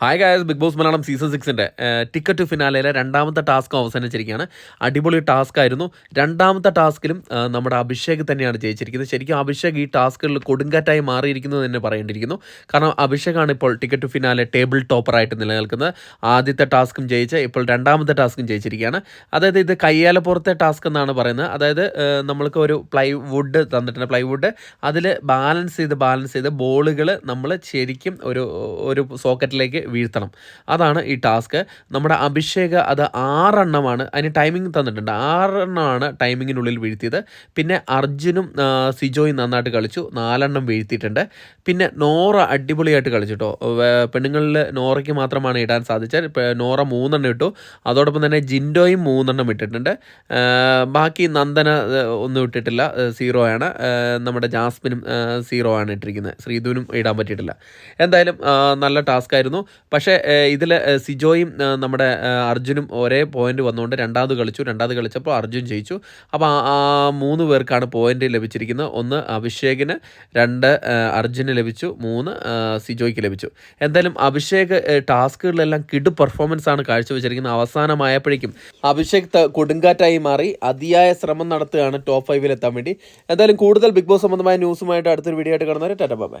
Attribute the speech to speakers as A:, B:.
A: Hi guys Big Boss Malayalam season സിക്സിന്റെ ticket ഫിനാലയിലെ രണ്ടാമത്തെ task അവസാനിച്ചിരിക്കുകയാണ്. അടിപൊളി ടാസ്ക് ആയിരുന്നു. രണ്ടാമത്തെ ടാസ്കിലും നമ്മുടെ അഭിഷേക് തന്നെയാണ് ജയിച്ചിരിക്കുന്നത്. ശരിക്കും അഭിഷേക് ഈ ടാസ്കുകളിൽ കൊടുങ്കാറ്റായി മാറിയിരിക്കുന്നു എന്ന് തന്നെ പറയേണ്ടിയിരിക്കുന്നു. കാരണം അഭിഷേകാണ് ഇപ്പോൾ ടിക്കറ്റ് ഫിനാലെ ടേബിൾ ടോപ്പറായിട്ട് നിലനിൽക്കുന്നത്. ആദ്യത്തെ ടാസ്കും ജയിച്ച ഇപ്പോൾ രണ്ടാമത്തെ ടാസ്കും ജയിച്ചിരിക്കുകയാണ്. അതായത് ഇത് കയ്യാലപ്പുറത്തെ ടാസ്ക് എന്നാണ് പറയുന്നത്. അതായത് നമ്മൾക്ക് ഒരു പ്ലൈവുഡ് തന്നിട്ടുണ്ട്. പ്ലൈവുഡ് അതിൽ ബാലൻസ് ചെയ്ത് ബാലൻസ് ചെയ്ത് ബോളുകൾ നമ്മൾ ശരിക്കും ഒരു ഒരു സോക്കറ്റിലേക്ക് വീഴ്ത്തണം. അതാണ് ഈ ടാസ്ക്. നമ്മുടെ അഭിഷേക് അത് ആറെണ്ണമാണ്. അതിന് ടൈമിംഗ് തന്നിട്ടുണ്ട്. ആറെണ്ണമാണ് ടൈമിങ്ങിനുള്ളിൽ വീഴ്ത്തിയത്. പിന്നെ അർജുനും സിജോയും നന്നായിട്ട് കളിച്ചു. നാലെണ്ണം വീഴ്ത്തിയിട്ടുണ്ട്. പിന്നെ നോറ അടിപൊളിയായിട്ട് കളിച്ചു കേട്ടോ പെണ്ണുങ്ങളിൽ നോറയ്ക്ക് മാത്രമാണ് ഇടാൻ സാധിച്ചത്. നോറ മൂന്നെണ്ണം ഇട്ടു. അതോടൊപ്പം തന്നെ ജിൻഡോയും മൂന്നെണ്ണം ഇട്ടിട്ടുണ്ട്. ബാക്കി നന്ദന ഒന്നും ഇട്ടിട്ടില്ല. സീറോ ആണ്. നമ്മുടെ ജാസ്മിനും സീറോ ആണ് ഇട്ടിരിക്കുന്നത്. ശ്രീധുവിനും ഇടാൻ പറ്റിയിട്ടില്ല. എന്തായാലും നല്ല ടാസ്ക് ആയിരുന്നു. പക്ഷേ ഇതിൽ സിജോയും നമ്മുടെ അർജുനും ഒരേ പോയിന്റ് വന്നുകൊണ്ട് രണ്ടാമത് കളിച്ചു. രണ്ടാമത് കളിച്ചപ്പോൾ അർജുൻ ജയിച്ചു. അപ്പോൾ ആ- മൂന്ന് പേർക്കാണ് പോയിന്റ് ലഭിച്ചിരിക്കുന്നത്. ഒന്ന് അഭിഷേകിന് രണ്ട് അർജുന് ലഭിച്ചു. മൂന്ന് സിജോയ്ക്ക് ലഭിച്ചു. എന്തായാലും അഭിഷേക് ടാസ്കുകളിലെല്ലാം കിടു പെർഫോമൻസ് ആണ് കാഴ്ചവെച്ചിരിക്കുന്നത്. അവസാനമായപ്പോഴേക്കും അഭിഷേക് കൊടുങ്കാറ്റായി മാറി. അതിയായ ശ്രമം നടത്തുകയാണ് ടോപ്പ് ഫൈവിൽ എത്താൻ വേണ്ടി. എന്തായാലും കൂടുതൽ ബിഗ് ബോസ് സംബന്ധമായ ന്യൂസുമായിട്ട് അടുത്തൊരു വീഡിയോ ആയിട്ട് കാണുന്നവരെ ടാറ്റ ബൈ.